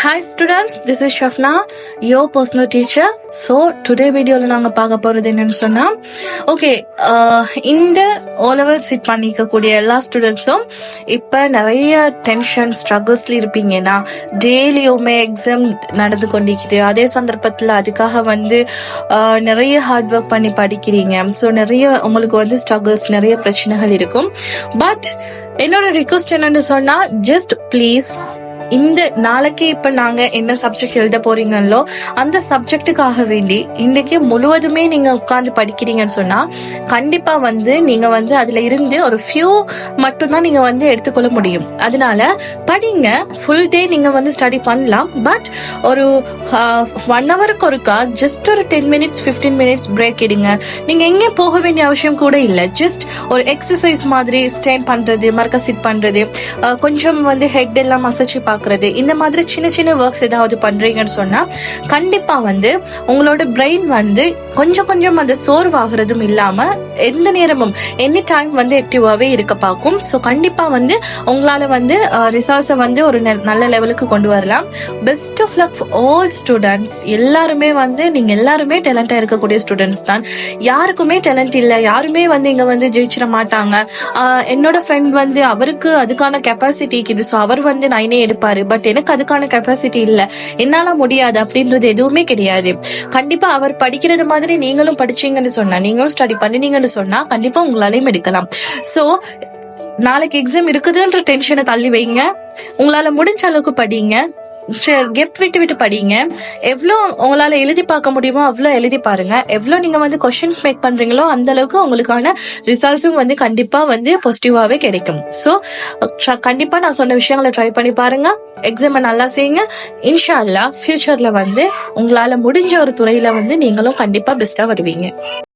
Hi students this is Shafna your personal teacher so today வீடியோவில் நாங்கள் பார்க்க போகிறது என்னன்னு சொன்னால் ஓகே uh, இந்த ஓலவர் சிட் பண்ணிக்கக்கூடிய எல்லா ஸ்டூடெண்ட்ஸும் இப்போ நிறைய டென்ஷன் ஸ்ட்ரகிள்ஸ்ல இருப்பீங்கன்னா டெய்லியுமே எக்ஸாம் நடந்து கொண்டிருக்குது. அதே சந்தர்ப்பத்தில் அதுக்காக வந்து uh, நிறைய ஹார்ட் ஒர்க் பண்ணி படிக்கிறீங்க. ஸோ நிறைய உங்களுக்கு வந்து ஸ்ட்ரகிள்ஸ் நிறைய பிரச்சனைகள் இருக்கும். பட் என்னோட ரிக்வஸ்ட் என்னன்னு சொன்னால் ஜஸ்ட் ப்ளீஸ் இந்த நாளைக்கு இப்ப நாங்க என்ன சப்ஜெக்ட் எழுத போறீங்களோ அந்த சப்ஜெக்ட்டுக்காக வேண்டி இன்னைக்கு முழுவதுமே நீங்க உட்கார்ந்து படிக்கிறீங்கன்னு சொன்னா கண்டிப்பா வந்து நீங்க வந்து அதுல இருந்து ஒரு ஃபியூ மட்டும்தான் நீங்க வந்து எடுத்துக்கொள்ள முடியும். அதனால படிங்க. ஃபுல் டே நீங்க வந்து ஸ்டடி பண்ணலாம். பட் ஒரு ஒன் ஹவருக்கு ஒருக்கா ஜஸ்ட் ஒரு டென் மினிட்ஸ் 15 மினிட்ஸ் பிரேக் எடுங்க. நீங்க எங்கேயும் போக வேண்டிய அவசியம் கூட இல்லை. ஜஸ்ட் ஒரு எக்ஸசைஸ் மாதிரி ஸ்டேன் பண்றது மறக்க சிட் பண்றது கொஞ்சம் வந்து ஹெட் எல்லாம் மசச்சு பாக்குறது இந்த மாதிரி சின்ன சின்ன ஒர்க்ஸ் ஏதாவது பண்றீங்கன்னு சொன்னா கண்டிப்பா வந்து உங்களோட பிரெயின் வந்து கொஞ்சம் கொஞ்சம் அந்த சோர்வாகிறதும் இல்லாம எந்த நேரமும் எனி டைம் வந்து ஆக்டிவாவே இருக்க பார்க்கும். ஸோ கண்டிப்பா வந்து உங்களால வந்து ரிசல்ட்ஸை வந்து ஒரு நெ- நல்ல லெவலுக்கு கொண்டு வரலாம். Best of luck all students எல்லாருமே வந்து நீங்க எல்லாருமே டேலண்டா இருக்கக்கூடிய ஸ்டூடெண்ட்ஸ் தான். யாருக்குமே டேலண்ட் இல்லை. யாருமே வந்து இங்க வந்து ஜெயிச்சிட மாட்டாங்க. என்னோட ஃப்ரெண்ட் வந்து அவருக்கு அதுக்கான கெப்பாசிட்டி இருக்குது. ஸோ அவர் வந்து நைனே எடுப்பார். பட் எனக்கு அதுக்கான கெப்பாசிட்டி இல்ல. என்னால முடியாது. அப்படின்றது எதுவுமே கிடையாது. கண்டிப்பா அவர் படிக்கிறது மாதிரி நீங்களும் படிச்சீங்கன்னு சொன்னா நீங்களும் ஸ்டடி பண்ணினீங்கன்னு சொன்னா கண்டிப்பா உங்களாலையும் எடுக்கலாம். சோ நாளைக்கு எக்ஸாம் இருக்குதுன்ற டென்ஷனை தள்ளி வைங்க. உங்களால முடிஞ்ச அளவுக்கு படிங்க. கெப் விட்டு விட்டு படிங்க. எவ்வளோ உங்களால எழுதி பார்க்க முடியுமோ அவ்வளோ எழுதி பாருங்க. எவ்வளோ நீங்க வந்து கொஸ்டின்ஸ் மேக் பண்றீங்களோ அந்த அளவுக்கு உங்களுக்கான ரிசல்ட்ஸும் வந்து கண்டிப்பா வந்து பாசிட்டிவாவே கிடைக்கும். ஸோ கண்டிப்பா நான் சொன்ன விஷயங்களை ட்ரை பண்ணி பாருங்க. எக்ஸாமை நல்லா செய்யுங்க. இன்ஷா அல்லா ஃபியூச்சர்ல வந்து உங்களால முடிஞ்ச ஒரு துறையில வந்து நீங்களும் கண்டிப்பா பெஸ்டா வருவீங்க.